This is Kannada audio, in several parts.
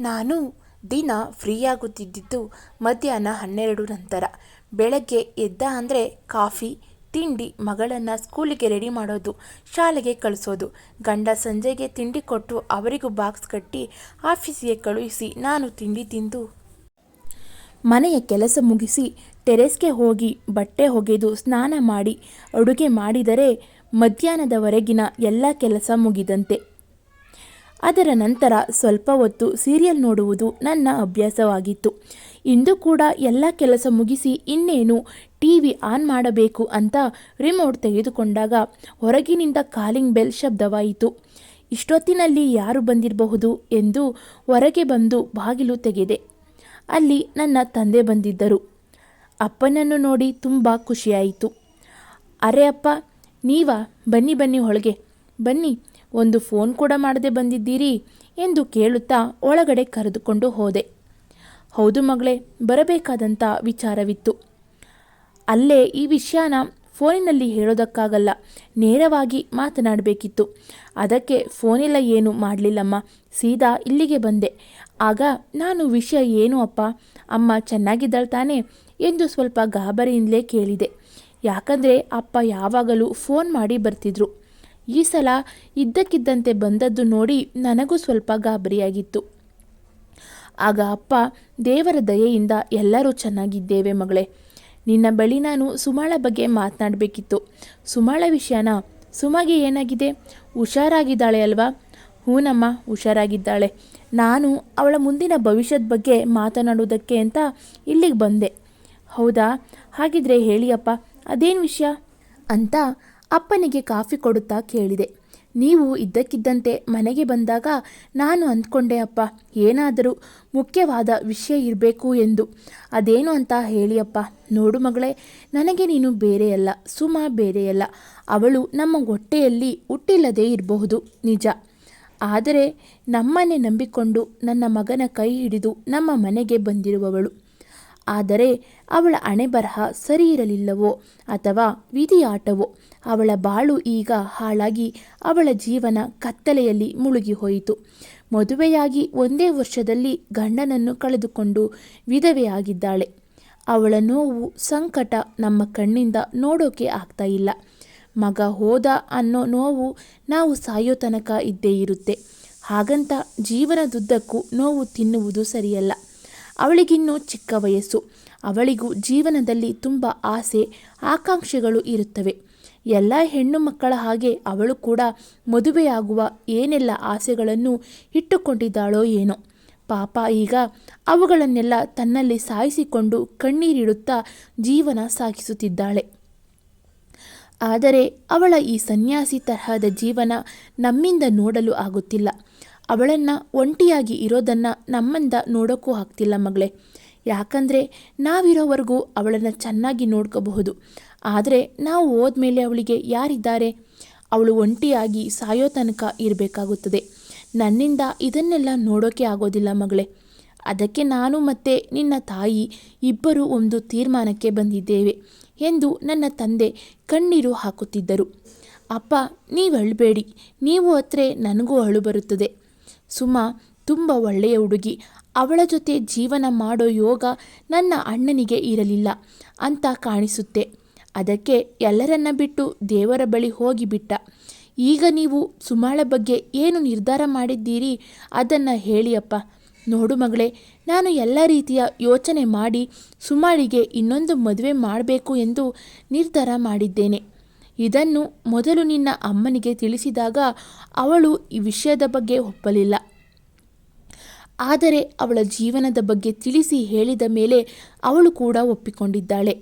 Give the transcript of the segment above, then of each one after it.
ನಾನು ದಿನ ಫ್ರೀಯಾಗುತ್ತಿದ್ದಿದ್ದು ಮಧ್ಯಾಹ್ನ ಹನ್ನೆರಡು ನಂತರ. ಬೆಳಗ್ಗೆ ಎದ್ದ ಅಂದರೆ ಕಾಫಿ, ತಿಂಡಿ ಮಗಳನ್ನು ಸ್ಕೂಲಿಗೆ ರೆಡಿ ಮಾಡೋದು, ಶಾಲೆಗೆ ಕಳಿಸೋದು. ಗಂಡ ಸಂಜೆಗೆ ತಿಂಡಿ ಕೊಟ್ಟು ಅವರಿಗೂ ಬಾಕ್ಸ್ ಕಟ್ಟಿ ಆಫೀಸಿಗೆ ಕಳುಹಿಸಿ ನಾನು ತಿಂಡಿ ತಿಂದು ಮನೆಯ ಕೆಲಸ ಮುಗಿಸಿ ಟೆರೆಸ್ಗೆ ಹೋಗಿ ಬಟ್ಟೆ ಒಗೆದು ಸ್ನಾನ ಮಾಡಿ, ಅಡುಗೆ ಮಾಡಿದರೆ ಮಧ್ಯಾಹ್ನದವರೆಗಿನ ಎಲ್ಲ ಕೆಲಸ ಮುಗಿದಂತೆ. ಅದರ ನಂತರ ಸ್ವಲ್ಪ ಹೊತ್ತು ಸೀರಿಯಲ್ ನೋಡುವುದು ನನ್ನ ಅಭ್ಯಾಸವಾಗಿತ್ತು. ಇಂದು ಕೂಡ ಎಲ್ಲ ಕೆಲಸ ಮುಗಿಸಿ ಇನ್ನೇನು ಟಿ ವಿ ಆನ್ ಮಾಡಬೇಕು ಅಂತ ರಿಮೋಟ್ ತೆಗೆದುಕೊಂಡಾಗ ಹೊರಗಿನಿಂದ ಕಾಲಿಂಗ್ ಬೆಲ್ ಶಬ್ದವಾಯಿತು. ಇಷ್ಟೊತ್ತಿನಲ್ಲಿ ಯಾರು ಬಂದಿರಬಹುದು ಎಂದು ಹೊರಗೆ ಬಂದು ಬಾಗಿಲು ತೆಗೆದೆ. ಅಲ್ಲಿ ನನ್ನ ತಂದೆ ಬಂದಿದ್ದರು. ಅಪ್ಪನನ್ನು ನೋಡಿ ತುಂಬ ಖುಷಿಯಾಯಿತು. ಅರೆ ಅಪ್ಪ, ನೀವಾ? ಬನ್ನಿ ಬನ್ನಿ ಒಳಗೆ ಬನ್ನಿ. ಒಂದು ಫೋನ್ ಕೂಡ ಮಾಡದೆ ಬಂದಿದ್ದೀರಿ ಎಂದು ಕೇಳುತ್ತಾ ಒಳಗಡೆ ಕರೆದುಕೊಂಡು ಹೋದೆ. ಹೌದು ಮಗಳೇ ಬರಬೇಕಾದಂಥ ವಿಚಾರವಿತ್ತು. ಅಲ್ಲೇ ಈ ವಿಷಯನ ಫೋನಿನಲ್ಲಿ ಹೇಳೋದಕ್ಕಾಗಲ್ಲ, ನೇರವಾಗಿ ಮಾತನಾಡಬೇಕಿತ್ತು. ಅದಕ್ಕೆ ಫೋನೆಲ್ಲ ಏನು ಮಾಡಲಿಲ್ಲಮ್ಮ, ಸೀದಾ ಇಲ್ಲಿಗೆ ಬಂದೆ. ಆಗ, ನಾನು ವಿಷಯ ಏನು ಅಪ್ಪ, ಅಮ್ಮ ಚೆನ್ನಾಗಿದ್ದಾಳೆ ತಾನೆ ಎಂದು ಸ್ವಲ್ಪ ಗಾಬರಿಯಿಂದಲೇ ಕೇಳಿದೆ. ಯಾಕಂದರೆ ಅಪ್ಪ ಯಾವಾಗಲೂ ಫೋನ್ ಮಾಡಿ ಬರ್ತಿದ್ರು. ಈ ಸಲ ಇದ್ದಕ್ಕಿದ್ದಂತೆ ಬಂದದ್ದು ನೋಡಿ ನನಗೂ ಸ್ವಲ್ಪ ಗಾಬರಿಯಾಗಿತ್ತು. ಆಗ ಅಪ್ಪ, ದೇವರ ದಯೆಯಿಂದ ಎಲ್ಲರೂ ಚೆನ್ನಾಗಿದ್ದೇವೆ ಮಗಳೇ. ನಿನ್ನ ಬಳಿ ನಾನು ಸುಮಾಳ ಬಗ್ಗೆ ಮಾತನಾಡಬೇಕಿತ್ತು. ಸುಮಾಳ ವಿಷಯನ, ಸುಮಗೆ ಏನಾಗಿದೆ? ಹುಷಾರಾಗಿದ್ದಾಳೆ ಅಲ್ವಾ? ಹೂನಮ್ಮ, ಹುಷಾರಾಗಿದ್ದಾಳೆ. ನಾನು ಅವಳ ಮುಂದಿನ ಭವಿಷ್ಯದ ಬಗ್ಗೆ ಮಾತನಾಡುವುದಕ್ಕೆ ಅಂತ ಇಲ್ಲಿಗೆ ಬಂದೆ. ಹೌದಾ? ಹಾಗಿದ್ರೆ ಹೇಳಿಯಪ್ಪ ಅದೇನು ವಿಷಯ? ಅಂತ ಅಪ್ಪನಿಗೆ ಕಾಫಿ ಕೊಡುತ್ತಾ ಕೇಳಿದೆ. ನೀವು ಇದ್ದಕ್ಕಿದ್ದಂತೆ ಮನೆಗೆ ಬಂದಾಗ ನಾನು ಅಂದ್ಕೊಂಡೆ, ಅಪ್ಪ, ಏನಾದರೂ ಮುಖ್ಯವಾದ ವಿಷಯ ಇರಬೇಕು ಎಂದು. ಅದೇನು ಅಂತ ಹೇಳಿಯಪ್ಪ ನೋಡು ಮಗಳೇ, ನನಗೆ ನೀನು ಬೇರೆಯಲ್ಲ, ಸುಮ ಬೇರೆಯಲ್ಲ. ಅವಳು ನಮ್ಮ ಹೊಟ್ಟೆಯಲ್ಲಿ ಹುಟ್ಟಿಲ್ಲದೇ ಇರಬಹುದು, ನಿಜ. ಆದರೆ ನಮ್ಮನ್ನೇ ನಂಬಿಕೊಂಡು ನನ್ನ ಮಗನ ಕೈ ಹಿಡಿದು ನಮ್ಮ ಮನೆಗೆ ಬಂದಿರುವವಳು. ಆದರೆ ಅವಳ ಅಣೆಬರಹ ಸರಿ ಇರಲಿಲ್ಲವೋ ಅಥವಾ ವಿಧಿಯಾಟವೋ? ಅವಳ ಬಾಳು ಈಗ ಹಾಳಾಗಿ ಅವಳ ಜೀವನ ಕತ್ತಲೆಯಲ್ಲಿ ಮುಳುಗಿ ಹೋಯಿತು ಮದುವೆಯಾಗಿ ಒಂದೇ ವರ್ಷದಲ್ಲಿ ಗಂಡನನ್ನು ಕಳೆದುಕೊಂಡು ವಿಧವೆಯಾಗಿದ್ದಾಳೆ. ಅವಳ ನೋವು ಸಂಕಟ ನಮ್ಮ ಕಣ್ಣಿಂದ ನೋಡೋಕೆ ಆಗ್ತಾ ಇಲ್ಲ. ಮಗ ಹೋದ ಅನ್ನೋ ನೋವು ನಾವು ಸಾಯೋ ತನಕ ಇದ್ದೇ ಇರುತ್ತೆ. ಹಾಗಂತ ಜೀವನದುದ್ದಕ್ಕೂ ನೋವು ತಿನ್ನುವುದು ಸರಿಯಲ್ಲ. ಅವಳಿಗಿನ್ನೂ ಚಿಕ್ಕ ವಯಸ್ಸು. ಅವಳಿಗೂ ಜೀವನದಲ್ಲಿ ತುಂಬ ಆಸೆ, ಆಕಾಂಕ್ಷೆಗಳು ಇರುತ್ತವೆ. ಎಲ್ಲ ಹೆಣ್ಣು ಮಕ್ಕಳ ಹಾಗೆ ಅವಳು ಕೂಡ ಮದುವೆಯಾಗುವ ಏನೆಲ್ಲ ಆಸೆಗಳನ್ನು ಇಟ್ಟುಕೊಂಡಿದ್ದಾಳೋ ಏನೋ. ಪಾಪ ಈಗ ಅವುಗಳನ್ನೆಲ್ಲ ತನ್ನಲ್ಲಿ ಸಾಯಿಸಿಕೊಂಡು ಕಣ್ಣೀರಿಡುತ್ತಾ ಜೀವನ ಸಾಗಿಸುತ್ತಿದ್ದಾಳೆ. ಆದರೆ ಅವಳ ಈ ಸನ್ಯಾಸಿ ತರಹದ ಜೀವನ ನಮ್ಮಿಂದ ನೋಡಲು ಆಗುತ್ತಿಲ್ಲ. ಅವಳನ್ನು ಒಂಟಿಯಾಗಿ ಇರೋದನ್ನು ನಮ್ಮಿಂದ ನೋಡೋಕ್ಕೂ ಆಗ್ತಿಲ್ಲ ಮಗಳೇ. ಯಾಕಂದರೆ ನಾವಿರೋವರೆಗೂ ಅವಳನ್ನು ಚೆನ್ನಾಗಿ ನೋಡ್ಕೋಬಹುದು. ಆದರೆ ನಾವು ಹೋದ್ಮೇಲೆ ಅವಳಿಗೆ ಯಾರಿದ್ದಾರೆ? ಅವಳು ಒಂಟಿಯಾಗಿ ಸಾಯೋ ತನಕ ಇರಬೇಕಾಗುತ್ತದೆ. ನನ್ನಿಂದ ಇದನ್ನೆಲ್ಲ ನೋಡೋಕೆ ಆಗೋದಿಲ್ಲ ಮಗಳೇ. ಅದಕ್ಕೆ ನಾನು ಮತ್ತೆ ನಿನ್ನ ತಾಯಿ ಇಬ್ಬರು ಒಂದು ತೀರ್ಮಾನಕ್ಕೆ ಬಂದಿದ್ದೇವೆ ಎಂದು ನನ್ನ ತಂದೆ ಕಣ್ಣೀರು ಹಾಕುತ್ತಿದ್ದರು. ಅಪ್ಪ, ನೀವು ಅಳಬೇಡಿ. ನೀವು ಹತ್ರೆ ನನಗೂ ಅಳು ಬರುತ್ತದೆ. ಸುಮಾ, ತುಂಬ ಒಳ್ಳೆಯ ಹುಡುಗಿ. ಅವಳ ಜೊತೆ ಜೀವನ ಮಾಡೋ ಯೋಗ ನನ್ನ ಅಣ್ಣನಿಗೆ ಇರಲಿಲ್ಲ ಅಂತ ಕಾಣಿಸುತ್ತೆ. ಅದಕ್ಕೆ ಎಲ್ಲರನ್ನ ಬಿಟ್ಟು ದೇವರ ಬಳಿ ಹೋಗಿಬಿಟ್ಟ ಈಗ ನೀವು ಸುಮಾಳ ಬಗ್ಗೆ ಏನು ನಿರ್ಧಾರ ಮಾಡಿದ್ದೀರಿ? ಅದನ್ನು ಹೇಳಿಯಪ್ಪ. ನೋಡು ಮಗಳೇ, ನಾನು ಎಲ್ಲ ರೀತಿಯ ಯೋಚನೆ ಮಾಡಿ ಸುಮಾಳಿಗೆ ಇನ್ನೊಂದು ಮದುವೆ ಮಾಡಬೇಕು ಎಂದು ನಿರ್ಧಾರ ಮಾಡಿದ್ದೇನೆ. ಇದನ್ನು ಮೊದಲು ನಿನ್ನ ಅಮ್ಮನಿಗೆ ತಿಳಿಸಿದಾಗ ಅವಳು ಈ ವಿಷಯದ ಬಗ್ಗೆ ಒಪ್ಪಲಿಲ್ಲ. ಆದರೆ ಅವಳ ಜೀವನದ ಬಗ್ಗೆ ತಿಳಿಸಿ ಹೇಳಿದ ಮೇಲೆ ಅವಳು ಕೂಡ ಒಪ್ಪಿಕೊಂಡಿದ್ದಾಳೆ.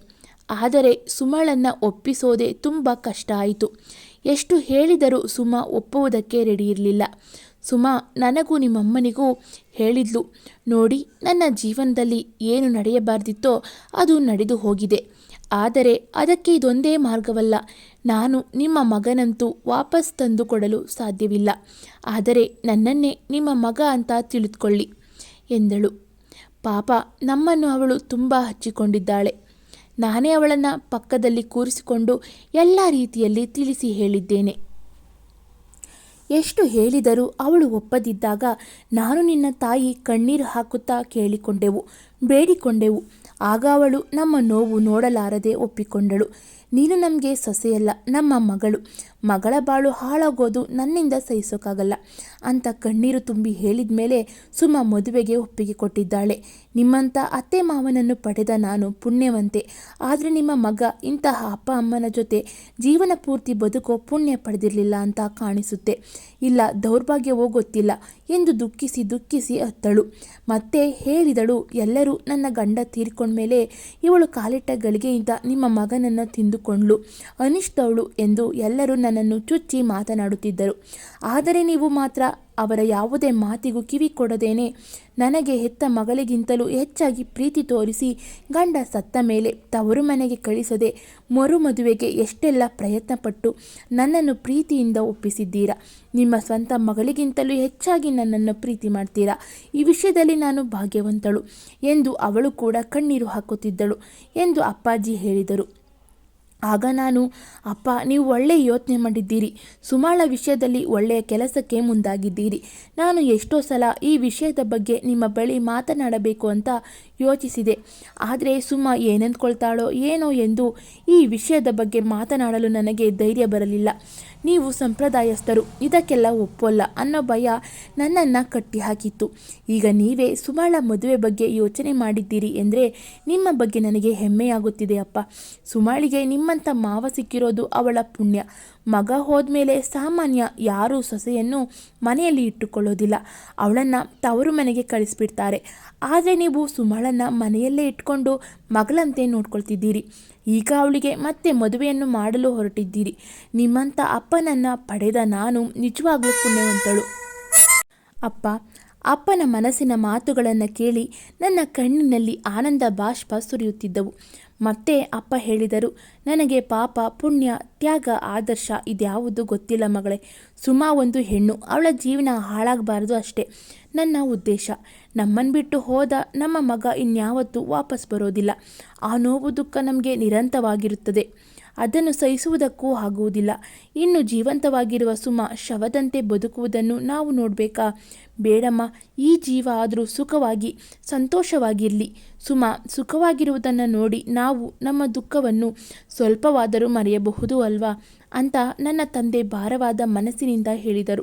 ಆದರೆ ಸುಮಳನ್ನು ಒಪ್ಪಿಸೋದೇ ತುಂಬ ಕಷ್ಟ ಆಯಿತು. ಎಷ್ಟು ಹೇಳಿದರೂ ಸುಮ ಒಪ್ಪುವುದಕ್ಕೆ ರೆಡಿ ಇರಲಿಲ್ಲ. ಸುಮ, ನನಗೂ ನಿಮ್ಮಮ್ಮನಿಗೂ ಹೇಳಿದ್ಲು, ನೋಡಿ, ನನ್ನ ಜೀವನದಲ್ಲಿ ಏನು ನಡೆಯಬಾರ್ದಿತ್ತೋ ಅದು ನಡೆದು ಹೋಗಿದೆ. ಆದರೆ ಅದಕ್ಕೆ ಇದೊಂದೇ ಮಾರ್ಗವಲ್ಲ. ನಾನು ನಿಮ್ಮ ಮಗನಂತೂ ವಾಪಸ್ ತಂದು ಕೊಡಲು ಸಾಧ್ಯವಿಲ್ಲ. ಆದರೆ ನನ್ನನ್ನೇ ನಿಮ್ಮ ಮಗ ಅಂತ ತಿಳಿದುಕೊಳ್ಳಿ, ಎಂದಳು. ಪಾಪ, ನಮ್ಮನ್ನು ಅವಳು ತುಂಬ ಹಚ್ಚಿಕೊಂಡಿದ್ದಾಳೆ. ನಾನೇ ಅವಳನ್ನು ಪಕ್ಕದಲ್ಲಿ ಕೂರಿಸಿಕೊಂಡು ಎಲ್ಲ ರೀತಿಯಲ್ಲಿ ತಿಳಿಸಿ ಹೇಳಿದ್ದೇನೆ. ಎಷ್ಟು ಹೇಳಿದರೂ ಅವಳು ಒಪ್ಪದಿದ್ದಾಗ ನಾನು ನಿನ್ನ ತಾಯಿ ಕಣ್ಣೀರು ಹಾಕುತ್ತಾ ಕೇಳಿಕೊಂಡೆವು, ಬೇಡಿಕೊಂಡೆವು. ಆಗ ಅವಳು ನಮ್ಮ ನೋವು ನೋಡಲಾರದೆ ಒಪ್ಪಿಕೊಂಡಳು. ನೀನು ನಮಗೆ ಸೊಸೆಯಲ್ಲ ನಮ್ಮ ಮಗಳು. ಮಗಳ ಬಾಳು ಹಾಳಾಗೋದು ನನ್ನಿಂದ ಸಹಿಸೋಕ್ಕಾಗಲ್ಲ ಅಂತ ಕಣ್ಣೀರು ತುಂಬಿ ಹೇಳಿದ ಮೇಲೆ ಸುಮ ಮದುವೆಗೆ ಒಪ್ಪಿಗೆ ಕೊಟ್ಟಿದ್ದಾಳೆ. ನಿಮ್ಮಂಥ ಅತ್ತೆ ಮಾವನನ್ನು ಪಡೆದ ನಾನು ಪುಣ್ಯವಂತೆ. ಆದರೆ ನಿಮ್ಮ ಮಗ ಇಂತಹ ಅಪ್ಪ ಅಮ್ಮನ ಜೊತೆ ಜೀವನ ಪೂರ್ತಿ ಬದುಕೋ ಪುಣ್ಯ ಪಡೆದಿರಲಿಲ್ಲ ಅಂತ ಕಾಣಿಸುತ್ತೆ. ಇಲ್ಲ ದೌರ್ಭಾಗ್ಯವೋ ಗೊತ್ತಿಲ್ಲ ಎಂದು ದುಃಖಿಸಿ ದುಃಖಿಸಿ ಅತ್ತಳು. ಮತ್ತೆ ಹೇಳಿದಳು, ಎಲ್ಲರೂ ನನ್ನ ಗಂಡ ತೀರ್ಕೊಂಡ್ಮೇಲೆ ಇವಳು ಕಾಲಿಟ್ಟ ಗಳಿಗೆಯಿಂದ ನಿಮ್ಮ ಮಗನನ್ನು ತಿಂದುಕೊಂಡ್ಳು. ಅನಿಷ್ಟವಳು ಎಂದು ಎಲ್ಲರೂ ನನ್ನನ್ನು ಚುಚ್ಚಿ ಮಾತನಾಡುತ್ತಿದ್ದರು. ಆದರೆ ನೀವು ಮಾತ್ರ ಅವರ ಯಾವುದೇ ಮಾತಿಗೂ ಕಿವಿ ಕೊಡದೇನೆ. ನನಗೆ ಹೆತ್ತ ಮಗಳಿಗಿಂತಲೂ ಹೆಚ್ಚಾಗಿ ಪ್ರೀತಿ ತೋರಿಸಿ ಗಂಡ ಸತ್ತ ಮೇಲೆ ತವರು ಮನೆಗೆ ಕಳಿಸದೆ ಮರು ಮದುವೆಗೆ ಎಷ್ಟೆಲ್ಲ ಪ್ರಯತ್ನಪಟ್ಟು ನನ್ನನ್ನು ಪ್ರೀತಿಯಿಂದ ಒಪ್ಪಿಸಿದ್ದೀರಾ? ನಿಮ್ಮ ಸ್ವಂತ ಮಗಳಿಗಿಂತಲೂ ಹೆಚ್ಚಾಗಿ ನನ್ನನ್ನು ಪ್ರೀತಿ ಮಾಡ್ತೀರಾ? ಈ ವಿಷಯದಲ್ಲಿ ನಾನು ಭಾಗ್ಯವಂತಳು ಎಂದು ಅವಳು ಕೂಡ ಕಣ್ಣೀರು ಹಾಕುತ್ತಿದ್ದಳು ಎಂದು ಅಪ್ಪಾಜಿ ಹೇಳಿದರು. ಆಗ ನಾನು, ಅಪ್ಪ, ನೀವು ಒಳ್ಳೆಯ ಯೋಚನೆ ಮಾಡಿದ್ದೀರಿ. ಸುಮಾಳ ವಿಷಯದಲ್ಲಿ ಒಳ್ಳೆಯ ಕೆಲಸಕ್ಕೆ ಮುಂದಾಗಿದ್ದೀರಿ. ನಾನು ಎಷ್ಟೋ ಸಲ ಈ ವಿಷಯದ ಬಗ್ಗೆ ನಿಮ್ಮ ಬಳಿ ಮಾತನಾಡಬೇಕು ಅಂತ ಯೋಚಿಸಿದೆ. ಆದರೆ ಸುಮ್ಮ ಏನಂದ್ಕೊಳ್ತಾಳೋ ಏನೋ ಎಂದು ಈ ವಿಷಯದ ಬಗ್ಗೆ ಮಾತನಾಡಲು ನನಗೆ ಧೈರ್ಯ ಬರಲಿಲ್ಲ. ನೀವು ಸಂಪ್ರದಾಯಸ್ಥರು, ಇದಕ್ಕೆಲ್ಲ ಒಪ್ಪೋಲ್ಲ ಅನ್ನೋ ಭಯ ನನ್ನನ್ನು ಕಟ್ಟಿಹಾಕಿತ್ತು. ಈಗ ನೀವೇ ಸುಮಾಳ ಮದುವೆ ಬಗ್ಗೆ ಯೋಚನೆ ಮಾಡಿದ್ದೀರಿ ಎಂದರೆ ನಿಮ್ಮ ಬಗ್ಗೆ ನನಗೆ ಹೆಮ್ಮೆಯಾಗುತ್ತಿದೆ ಅಪ್ಪ. ಸುಮಾಳಿಗೆ ನಿಮ್ಮಂಥ ಮಾವ ಸಿಕ್ಕಿರೋದು ಅವಳ ಪುಣ್ಯ. ಮಗ ಹೋದ್ಮೇಲೆ ಸಾಮಾನ್ಯ ಯಾರೂ ಸೊಸೆಯನ್ನು ಮನೆಯಲ್ಲಿ ಇಟ್ಟುಕೊಳ್ಳೋದಿಲ್ಲ. ಅವಳನ್ನು ತವರು ಮನೆಗೆ ಕಳಿಸ್ಬಿಡ್ತಾರೆ. ಆದರೆ ನೀವು ಸುಮಾಳನ್ನು ಮನೆಯಲ್ಲೇ ಇಟ್ಕೊಂಡು ಮಗಳಂತೆ ನೋಡ್ಕೊಳ್ತಿದ್ದೀರಿ. ಈಗ ಅವಳಿಗೆ ಮತ್ತೆ ಮದುವೆಯನ್ನು ಮಾಡಲು ಹೊರಟಿದ್ದೀರಿ. ನಿಮ್ಮಂಥ ಅಪ್ಪನನ್ನು ಪಡೆದ ನಾನು ನಿಜವಾಗ್ಲೂ ಪುಣ್ಯವಂತಳು. ಅಪ್ಪ, ಅಪ್ಪನ ಮನಸ್ಸಿನ ಮಾತುಗಳನ್ನು ಕೇಳಿ ನನ್ನ ಕಣ್ಣಿನಲ್ಲಿ ಆನಂದ ಬಾಷ್ಪ ಸುರಿಯುತ್ತಿದ್ದವು. ಮತ್ತೆ ಅಪ್ಪ ಹೇಳಿದರು, ನನಗೆ ಪಾಪ, ಪುಣ್ಯ, ತ್ಯಾಗ, ಆದರ್ಶ ಇದ್ಯಾವುದು ಗೊತ್ತಿಲ್ಲ ಮಗಳೇ. ಸುಮಾ ಒಂದು ಹೆಣ್ಣು, ಅವಳ ಜೀವನ ಹಾಳಾಗಬಾರ್ದು ಅಷ್ಟೇ. ನನ್ನ ಉದ್ದೇಶ. ನಮ್ಮನ್ನು ಬಿಟ್ಟು ಹೋದ ನಮ್ಮ ಮಗ ಇನ್ಯಾವತ್ತೂ ವಾಪಸ್ ಬರೋದಿಲ್ಲ. ಆ ನೋವು ದುಃಖ ನಮಗೆ ನಿರಂತರವಾಗಿರುತ್ತದೆ. ಅದನ್ನು ಸಹಿಸುವುದಕ್ಕೂ ಆಗುವುದಿಲ್ಲ. ಇನ್ನು ಜೀವಂತವಾಗಿರುವ ಸುಮ ಶವದಂತೆ ಬದುಕುವುದನ್ನು ನಾವು ನೋಡಬೇಕಾ? ಬೇಡಮ್ಮ, ಈ ಜೀವ ಆದರೂ ಸುಖವಾಗಿ, ಸಂತೋಷವಾಗಿರಲಿ. ಸುಮ, ಸುಖವಾಗಿರುವುದನ್ನು ನೋಡಿ ನಾವು ನಮ್ಮ ದುಃಖವನ್ನು ಸ್ವಲ್ಪವಾದರೂ ಮರೆಯಬಹುದು ಅಲ್ವಾ? ಅಂತ ನನ್ನ ತಂದೆ ಭಾರವಾದ ಮನಸ್ಸಿನಿಂದ ಹೇಳಿದರು.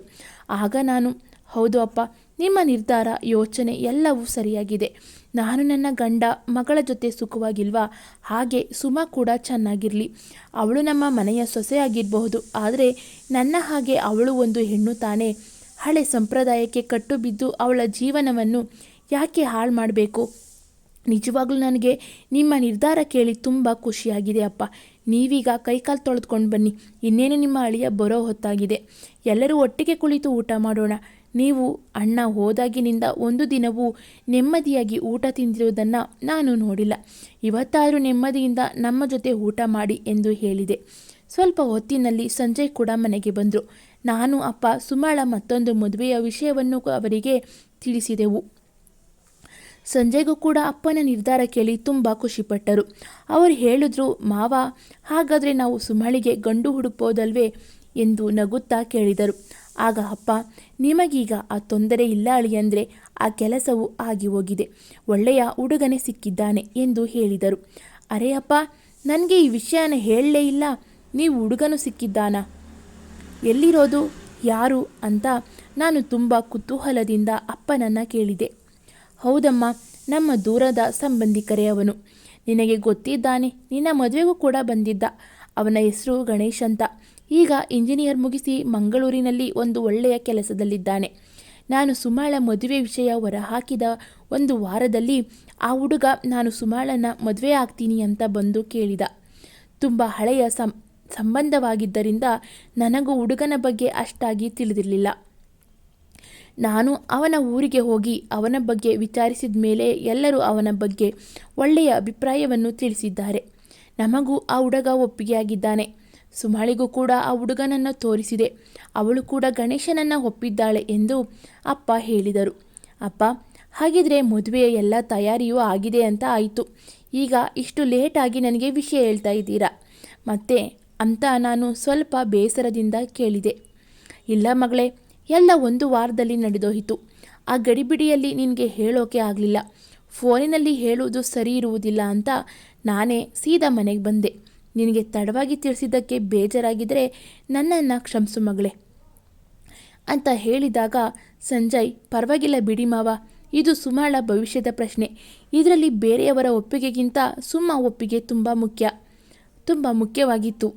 ಆಗ ನಾನು, ಹೌದು ಅಪ್ಪ ನಿಮ್ಮ ನಿರ್ಧಾರ, ಯೋಚನೆ ಎಲ್ಲವೂ ಸರಿಯಾಗಿದೆ. ನಾನು ನನ್ನ ಗಂಡ ಮಗಳ ಜೊತೆ ಸುಖವಾಗಿಲ್ವಾ? ಹಾಗೆ ಸುಮ ಕೂಡ ಚೆನ್ನಾಗಿರಲಿ. ಅವಳು ನಮ್ಮ ಮನೆಯ ಸೊಸೆಯಾಗಿರಬಹುದು. ಆದರೆ ನನ್ನ ಹಾಗೆ ಅವಳು ಒಂದು ಹೆಣ್ಣು ತಾನೇ. ಹಳೆ ಸಂಪ್ರದಾಯಕ್ಕೆ ಕಟ್ಟು ಬಿದ್ದು ಅವಳ ಜೀವನವನ್ನು ಯಾಕೆ ಹಾಳು ಮಾಡಬೇಕು? ನಿಜವಾಗ್ಲೂ ನನಗೆ ನಿಮ್ಮ ನಿರ್ಧಾರ ಕೇಳಿ ತುಂಬ ಖುಷಿಯಾಗಿದೆ ಅಪ್ಪ. ನೀವೀಗ ಕೈಕಾಲು ತೊಳೆದುಕೊಂಡು ಬನ್ನಿ. ಇನ್ನೇನು ನಿಮ್ಮ ಅಳಿಯ ಬರೋ ಹೊತ್ತಾಗಿದೆ. ಎಲ್ಲರೂ ಒಟ್ಟಿಗೆ ಕುಳಿತು ಊಟ ಮಾಡೋಣ. ನೀವು ಅಣ್ಣ ಹೋದಾಗಿನಿಂದ ಒಂದು ದಿನವೂ ನೆಮ್ಮದಿಯಾಗಿ ಊಟ ತಿಂದಿರುವುದನ್ನು ನಾನು ನೋಡಿಲ್ಲ. ಇವತ್ತಾದರೂ ನೆಮ್ಮದಿಯಿಂದ ನಮ್ಮ ಜೊತೆ ಊಟ ಮಾಡಿ ಎಂದು ಹೇಳಿದೆ. ಸ್ವಲ್ಪ ಹೊತ್ತಿನಲ್ಲಿ ಸಂಜಯ್ ಕೂಡ ಮನೆಗೆ ಬಂದರು. ನಾನು, ಅಪ್ಪ, ಸುಮಾಳ ಮತ್ತೊಂದು ಮದುವೆಯ ವಿಷಯವನ್ನು ಅವರಿಗೆ ತಿಳಿಸಿದೆವು. ಸಂಜೆಗೂ ಕೂಡ ಅಪ್ಪನ ನಿರ್ಧಾರ ಕೇಳಿ ತುಂಬ ಖುಷಿಪಟ್ಟರು. ಅವರು ಹೇಳಿದ್ರು, ಮಾವ, ಹಾಗಾದರೆ ನಾವು ಸುಮಳಿಗೆ ಗಂಡು ಹುಡುಕ್ಬೋದಲ್ವೇ? ಎಂದು ನಗುತ್ತಾ ಕೇಳಿದರು. ಆಗ ಅಪ್ಪ, ನಿಮಗೀಗ ಆ ತೊಂದರೆ ಇಲ್ಲ ಅಂದರೆ ಆ ಕೆಲಸವು ಆಗಿ ಹೋಗಿದೆ. ಒಳ್ಳೆಯ ಹುಡುಗನೇ ಸಿಕ್ಕಿದ್ದಾನೆ ಎಂದು ಹೇಳಿದರು. ಅರೆ ಅಪ್ಪ, ನನಗೆ ಈ ವಿಷಯನ ಹೇಳಲೇ ಇಲ್ಲ. ನೀವು ಹುಡುಗನು ಸಿಕ್ಕಿದ್ದಾನಾ? ಎಲ್ಲಿರೋದು? ಯಾರು? ಅಂತ ನಾನು ತುಂಬ ಕುತೂಹಲದಿಂದ ಅಪ್ಪನನ್ನು ಕೇಳಿದೆ. ಹೌದಮ್ಮ, ನಮ್ಮ ದೂರದ ಸಂಬಂಧಿಕರೇ ಅವನು ನಿನಗೆ ಗೊತ್ತಿದ್ದಾನೆ, ನಿನ್ನ ಮದುವೆಗೂ ಕೂಡ ಬಂದಿದ್ದ. ಅವನ ಹೆಸರು ಗಣೇಶ್ ಅಂತ. ಈಗ ಇಂಜಿನಿಯರ್ ಮುಗಿಸಿ ಮಂಗಳೂರಿನಲ್ಲಿ ಒಂದು ಒಳ್ಳೆಯ ಕೆಲಸದಲ್ಲಿದ್ದಾನೆ. ನಾನು ಸುಮಾಳ ಮದುವೆ ವಿಷಯ ಹೊರಹಾಕಿದ ಒಂದು ವಾರದಲ್ಲಿ ಆ ಹುಡುಗ, ನಾನು ಸುಮಾಳನ ಮದುವೆ ಆಗ್ತೀನಿ ಅಂತ ಬಂದು ಕೇಳಿದ. ತುಂಬ ಹಳೆಯ ಸಂ, ಸಂಬಂಧವಾಗಿದ್ದರಿಂದ ನನಗೂ ಹುಡುಗನ ಬಗ್ಗೆ ಅಷ್ಟಾಗಿ ತಿಳಿದಿರಲಿಲ್ಲ. ನಾನು ಅವನ ಊರಿಗೆ ಹೋಗಿ ಅವನ ಬಗ್ಗೆ ವಿಚಾರಿಸಿದ ಮೇಲೆ ಎಲ್ಲರೂ ಅವನ ಬಗ್ಗೆ ಒಳ್ಳೆಯ ಅಭಿಪ್ರಾಯವನ್ನು ತಿಳಿಸಿದ್ದಾರೆ. ನಮಗೂ ಆ ಹುಡುಗ ಒಪ್ಪಿಗೆಯಾಗಿದ್ದಾನೆ. ಸುಮಾಳಿಗೂ ಕೂಡ ಆ ಹುಡುಗನನ್ನು ತೋರಿಸಿದೆ. ಅವಳು ಕೂಡ ಗಣೇಶನನ್ನು ಒಪ್ಪಿದ್ದಾಳೆ ಎಂದು ಅಪ್ಪ ಹೇಳಿದರು. ಅಪ್ಪ, ಹಾಗಿದ್ರೆ ಮದುವೆಯ ಎಲ್ಲ ತಯಾರಿಯೂ ಆಗಿದೆ ಅಂತ ಆಯಿತು. ಈಗ ಇಷ್ಟು ಲೇಟಾಗಿ ನನಗೆ ವಿಷಯ ಹೇಳ್ತಾ ಇದ್ದೀರಾ? ಮತ್ತೆ ಅಂತ ನಾನು ಸ್ವಲ್ಪ ಬೇಸರದಿಂದ ಕೇಳಿದೆ. ಇಲ್ಲ ಮಗಳೇ, ಎಲ್ಲ ಒಂದು ವಾರದಲ್ಲಿ ನಡೆದೋಯಿತು. ಆ ಗಡಿಬಿಡಿಯಲ್ಲಿ ನಿನಗೆ ಹೇಳೋಕೆ ಆಗಲಿಲ್ಲ. ಫೋನಿನಲ್ಲಿ ಹೇಳುವುದು ಸರಿ ಇರುವುದಿಲ್ಲ ಅಂತ ನಾನೇ ಸೀದಾ ಮನೆಗೆ ಬಂದೆ. ನಿನಗೆ ತಡವಾಗಿ ತಿಳಿಸಿದ್ದಕ್ಕೆ ಬೇಜಾರಾಗಿದ್ದರೆ ನನ್ನನ್ನು ಕ್ಷಮಿಸು ಮಗಳೇ. ಅಂತ ಹೇಳಿದಾಗ, ಸಂಜಯ್, ಪರವಾಗಿಲ್ಲ ಬಿಡಿ ಮಾವ, ಇದು ಸುಮಾಳ ಭವಿಷ್ಯದ ಪ್ರಶ್ನೆ. ಇದರಲ್ಲಿ ಬೇರೆಯವರ ಒಪ್ಪಿಗೆಗಿಂತ ಸುಮ್ಮ ಒಪ್ಪಿಗೆ ತುಂಬ ಮುಖ್ಯ. ತುಂಬ ಮುಖ್ಯವಾಗಿತ್ತು.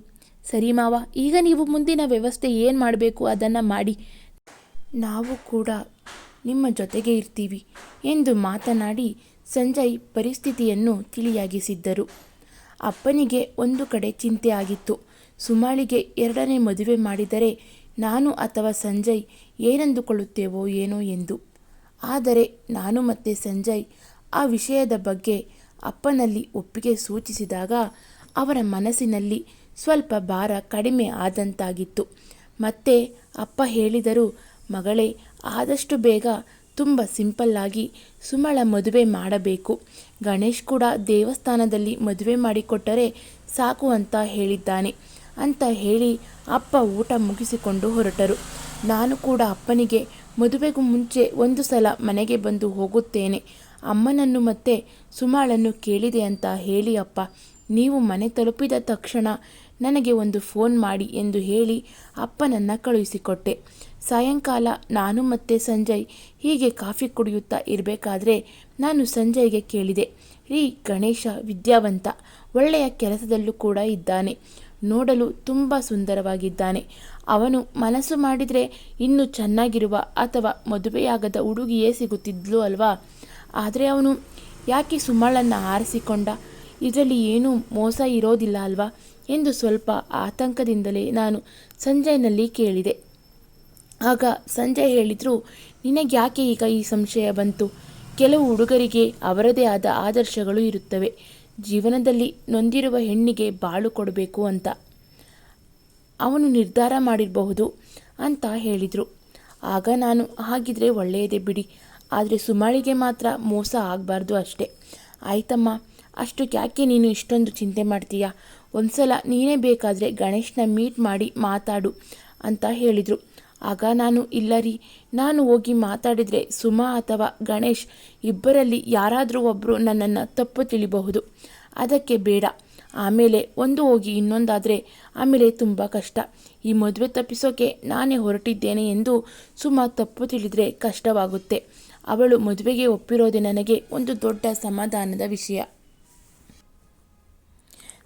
ಸರಿ ಮಾವ, ಈಗ ನೀವು ಮುಂದಿನ ವ್ಯವಸ್ಥೆ ಏನು ಮಾಡಬೇಕು ಅದನ್ನು ಮಾಡಿ. ನಾವು ಕೂಡ ನಿಮ್ಮ ಜೊತೆಗೆ ಇರ್ತೀವಿ, ಎಂದು ಮಾತನಾಡಿ ಸಂಜಯ್ ಪರಿಸ್ಥಿತಿಯನ್ನು ತಿಳಿಯಾಗಿಸಿದ್ದರು. ಅಪ್ಪನಿಗೆ ಒಂದು ಕಡೆ ಚಿಂತೆ ಆಗಿತ್ತು ಸುಮಾಳಿಗೆ ಎರಡನೇ ಮದುವೆ ಮಾಡಿದರೆ ನಾನು ಅಥವಾ ಸಂಜಯ್ ಏನಂದುಕೊಳ್ಳುತ್ತೇವೋ ಏನೋ ಎಂದು. ಆದರೆ ನಾನು ಮತ್ತೆ ಸಂಜಯ್ ಆ ವಿಷಯದ ಬಗ್ಗೆ ಅಪ್ಪನಲ್ಲಿ ಒಪ್ಪಿಗೆ ಸೂಚಿಸಿದಾಗ ಅವರ ಮನಸ್ಸಿನಲ್ಲಿ ಸ್ವಲ್ಪ ಭಾರ ಕಡಿಮೆ ಆದಂತಾಗಿತ್ತು. ಮತ್ತೆ ಅಪ್ಪ ಹೇಳಿದರು, ಮಗಳೇ, ಆದಷ್ಟು ಬೇಗ ತುಂಬ ಸಿಂಪಲ್ಲಾಗಿ ಸುಮಳ ಮದುವೆ ಮಾಡಬೇಕು. ಗಣೇಶ್ ಕೂಡ ದೇವಸ್ಥಾನದಲ್ಲಿ ಮದುವೆ ಮಾಡಿಕೊಟ್ಟರೆ ಸಾಕು ಅಂತ ಹೇಳಿದ್ದಾನೆ. ಅಂತ ಹೇಳಿ ಅಪ್ಪ ಊಟ ಮುಗಿಸಿಕೊಂಡು ಹೊರಟರು. ನಾನು ಕೂಡ ಅಪ್ಪನಿಗೆ ಮದುವೆಗೂ ಮುಂಚೆ ಒಂದು ಸಲ ಮನೆಗೆ ಬಂದು ಹೋಗುತ್ತೇನೆ. ಅಮ್ಮನನ್ನು ಮತ್ತೆ ಸುಮಾಳನ್ನು ಕೇಳಿದೆ ಅಂತ ಹೇಳಿ ಅಪ್ಪ, ನೀವು ಮನೆ ತಲುಪಿದ ತಕ್ಷಣ ನನಗೆ ಒಂದು ಫೋನ್ ಮಾಡಿ ಎಂದು ಹೇಳಿ ಅಪ್ಪನನ್ನು ಕಳುಹಿಸಿಕೊಟ್ಟೆ. ಸಾಯಂಕಾಲ ನಾನು ಮತ್ತೆ ಸಂಜಯ್ ಹೀಗೆ ಕಾಫಿ ಕುಡಿಯುತ್ತಾ ಇರಬೇಕಾದ್ರೆ ನಾನು ಸಂಜಯ್ಗೆ ಕೇಳಿದೆ, ರೀ ಗಣೇಶ ವಿದ್ಯಾವಂತ, ಒಳ್ಳೆಯ ಕೆಲಸದಲ್ಲೂ ಕೂಡ ಇದ್ದಾನೆ, ನೋಡಲು ತುಂಬ ಸುಂದರವಾಗಿದ್ದಾನೆ, ಅವನು ಮನಸ್ಸು ಮಾಡಿದರೆ ಇನ್ನೂ ಚೆನ್ನಾಗಿರುವ ಅಥವಾ ಮದುವೆಯಾಗದ ಹುಡುಗಿಯೇ ಸಿಗುತ್ತಿದ್ಲು ಅಲ್ವಾ? ಆದರೆ ಅವನು ಯಾಕೆ ಸುಮಳನ್ನು ಆರಿಸಿಕೊಂಡ? ಇದರಲ್ಲಿ ಏನೂ ಮೋಸ ಇರೋದಿಲ್ಲ ಅಲ್ವಾ? ಎಂದು ಸ್ವಲ್ಪ ಆತಂಕದಿಂದಲೇ ನಾನು ಸಂಜಯ್ನಲ್ಲಿ ಕೇಳಿದೆ. ಆಗ ಸಂಜಯ್ ಹೇಳಿದರು, ನಿನಗ್ಯಾಕೆ ಈಗ ಈ ಸಂಶಯ ಬಂತು? ಕೆಲವು ಹುಡುಗರಿಗೆ ಅವರದೇ ಆದ ಆದರ್ಶಗಳು ಇರುತ್ತವೆ. ಜೀವನದಲ್ಲಿ ನೊಂದಿರುವ ಹೆಣ್ಣಿಗೆ ಬಾಳು ಕೊಡಬೇಕು ಅಂತ. ಅವನು ನಿರ್ಧಾರ ಮಾಡಿರಬಹುದು ಅಂತ ಹೇಳಿದರು. ಆಗ ನಾನು ಹಾಗಿದ್ರೆ ಒಳ್ಳೆಯದೇ ಬಿಡಿ. ಆದರೆ ಸುಮಾಳಿಗೆ ಮಾತ್ರ ಮೋಸ ಆಗಬಾರ್ದು ಅಷ್ಟೇ. ಆಯ್ತಮ್ಮ, ಅಷ್ಟು ಯಾಕೆ ನೀನು ಇಷ್ಟೊಂದು ಚಿಂತೆ ಮಾಡ್ತೀಯಾ? ಒಂದ್ಸಲ ನೀನೇ ಬೇಕಾದರೆ ಗಣೇಶನ ಮೀಟ್ ಮಾಡಿ ಮಾತಾಡು ಅಂತ ಹೇಳಿದರು. ಆಗ ನಾನು, ಇಲ್ಲ ರೀ. ನಾನು ಹೋಗಿ ಮಾತಾಡಿದರೆ ಸುಮಾ ಅಥವಾ ಗಣೇಶ್ ಇಬ್ಬರಲ್ಲಿ ಯಾರಾದರೂ ಒಬ್ಬರು ನನ್ನನ್ನು ತಪ್ಪು ತಿಳಿಬಹುದು. ಅದಕ್ಕೆ ಬೇಡ. ಆಮೇಲೆ ಒಂದು ಹೋಗಿ ಇನ್ನೊಂದಾದರೆ ಆಮೇಲೆ ತುಂಬ ಕಷ್ಟ. ಈ ಮದುವೆ ತಪ್ಪಿಸೋಕೆ ನಾನೇ ಹೊರಟಿದ್ದೇನೆ ಎಂದು ಸುಮಾ ತಪ್ಪು ತಿಳಿದರೆ ಕಷ್ಟವಾಗುತ್ತೆ. ಅವಳು ಮದುವೆಗೆ ಒಪ್ಪಿರೋದೇ ನನಗೆ ಒಂದು ದೊಡ್ಡ ಸಮಾಧಾನದ ವಿಷಯ.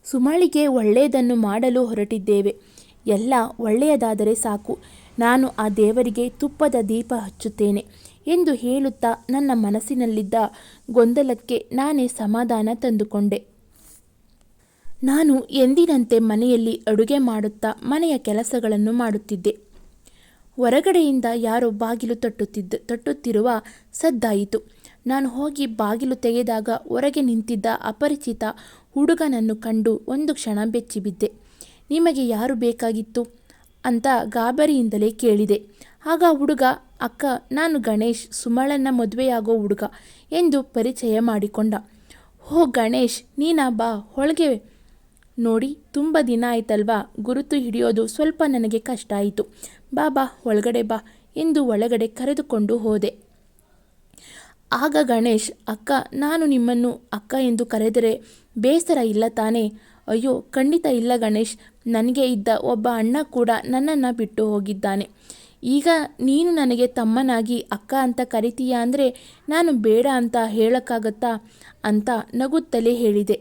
ಸುಮಾಳಿಗೆ ಒಳ್ಳೆಯದನ್ನು ಮಾಡಲು ಹೊರಟಿದ್ದೇವೆ. ಎಲ್ಲ ಒಳ್ಳೆಯದಾದರೆ ಸಾಕು. ನಾನು ಆ ದೇವರಿಗೆ ತುಪ್ಪದ ದೀಪ ಹಚ್ಚುತ್ತೇನೆ ಎಂದು ಹೇಳುತ್ತಾ ನನ್ನ ಮನಸ್ಸಿನಲ್ಲಿದ್ದ ಗೊಂದಲಕ್ಕೆ ನಾನೇ ಸಮಾಧಾನ ತಂದುಕೊಂಡೆ. ನಾನು ಎಂದಿನಂತೆ ಮನೆಯಲ್ಲಿ ಅಡುಗೆ ಮಾಡುತ್ತಾ ಮನೆಯ ಕೆಲಸಗಳನ್ನು ಮಾಡುತ್ತಿದ್ದೆ. ಹೊರಗಡೆಯಿಂದ ಯಾರೋ ಬಾಗಿಲು ತಟ್ಟುತ್ತಿದ್ದ, ತಟ್ಟುತ್ತಿರುವ ಸದ್ದಾಯಿತು. ನಾನು ಹೋಗಿ ಬಾಗಿಲು ತೆಗೆದಾಗ ಹೊರಗೆ ನಿಂತಿದ್ದ ಅಪರಿಚಿತ ಹುಡುಗನನ್ನು ಕಂಡು ಒಂದು ಕ್ಷಣ ಬೆಚ್ಚಿಬಿದ್ದೆ. ನಿಮಗೆ ಯಾರು ಬೇಕಾಗಿತ್ತು? ಅಂತ ಗಾಬರಿಯಿಂದಲೇ ಕೇಳಿದೆ. ಆಗ ಹುಡುಗ, ಅಕ್ಕ, ನಾನು ಗಣೇಶ್, ಸುಮಳನ್ನ ಮದುವೆಯಾಗೋ ಹುಡುಗ ಎಂದು ಪರಿಚಯ ಮಾಡಿಕೊಂಡ. ಹೋ ಗಣೇಶ್, ನೀನಾ ಬಾ, ಹೊಳಗೆ ನೋಡಿ, ತುಂಬ ದಿನ ಆಯ್ತಲ್ವಾ? ಗುರುತು ಹಿಡಿಯೋದು ಸ್ವಲ್ಪ ನನಗೆ ಕಷ್ಟ ಆಯಿತು. ಬಾ ಬಾ, ಒಳಗಡೆ ಬಾ ಎಂದು ಒಳಗಡೆ ಕರೆದುಕೊಂಡು ಹೋದೆ. ಆಗ ಗಣೇಶ್, ಅಕ್ಕ, ನಾನು ನಿಮ್ಮನ್ನು ಅಕ್ಕ ಎಂದು ಕರೆದರೆ ಬೇಸರ ಇಲ್ಲ ತಾನೇ? ಅಯ್ಯೋ, ಖಂಡಿತ ಇಲ್ಲ ಗಣೇಶ್. ನನಗೆ ಇದ್ದ ಒಬ್ಬ ಅಣ್ಣ ಕೂಡ ನನ್ನನ್ನು ಬಿಟ್ಟು ಹೋಗಿದ್ದಾನೆ. ಈಗ ನೀನು ನನಗೆ ತಮ್ಮನಾಗಿ ಅಕ್ಕ ಅಂತ ಕರಿತೀಯ ಅಂದರೆ ನಾನು ಬೇಡ ಅಂತ ಹೇಳೋಕ್ಕಾಗತ್ತಾ ಅಂತ ನಗುತ್ತಲೇ ಹೇಳಿದೆ.